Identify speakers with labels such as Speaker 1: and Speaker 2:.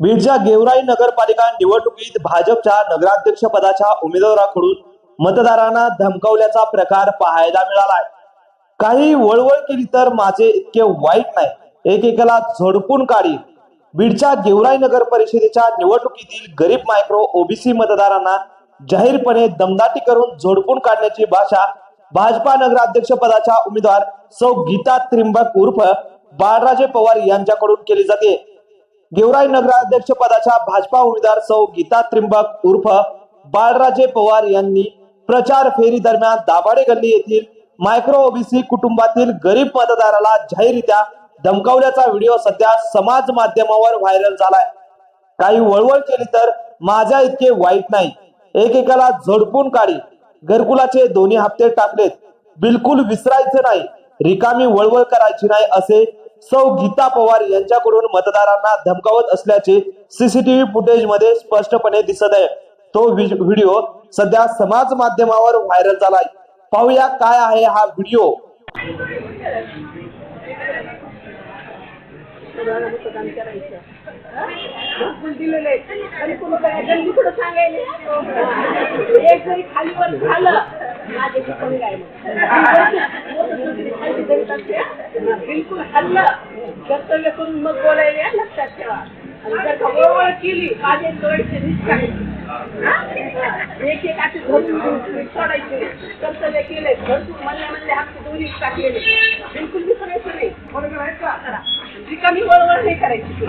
Speaker 1: बीडच्या गेवराई नगरपालिका निवडणुकीत भाजपच्या नगराध्यक्ष पदाच्या उमेदवाराकडून मतदारांना धमकावल्याचा प्रकार पाहायला मिळालाय. काही वळवळ केली तर माझे इतके वाईट नाही. एकेकाला झोडपून काढी. बीडच्या गेवराई नगर परिषदेच्या निवडणुकीतील गरीब मायक्रो ओबीसी मतदारांना जाहीरपणे दमदाटी करून झोडपून काढण्याची भाषा भाजपा नगराध्यक्ष पदाच्या उमेदवार सौ गीता त्रिंबक उर्फ बाळराजे पवार यांच्याकडून केली जाते. गेवराई नगराध्यक्ष पदाच्या भाजपा उमेदवार सौ गीता त्रिंबक उर्फ बाळराजे पवार यांनी प्रचार फेरी दरम्यान दाभाडे गल्ली येथील मायक्रो ओबीसी कुटुंबातील गरीब मतदाराला जाहीररित्या धमकावल्याचा व्हिडिओ सध्या समाज माध्यमावर व्हायरल झालाय. काही वळवळ केली तर माझ्या इतके वाईट नाही. एकेकाला झडपून काढी. घरकुलाचे दोन्ही हप्ते टाकलेत. बिलकुल विसरायचे नाही. रिकामी वळवळ करायची नाही असे सौ गीता पवार यांच्याकडून मतदारांना धमकावत असल्याचे सीसीटीव्ही फुटेजमध्ये स्पष्टपणे दिसत आहे. तो व्हिडिओ सध्या समाज माध्यमावर व्हायरल झालाय. पाहूया काय आहे हा व्हिडिओ.
Speaker 2: एक जरी खालीवर झालं बिलकुल हल्लं. करून मग बोलायला या लक्षात ठेवा. आणि जर का ओळख केली माझे तोडचे निष्ठायचे एक एक असे धरून सोडायचे. कर्तव्य केले भरपूर म्हणले म्हणले आमचे दोन्ही टाकलेले बिलकुल विसरायचं नाही. बरोबर आहे का? करा. रिकामी वळवळ नाही करायची.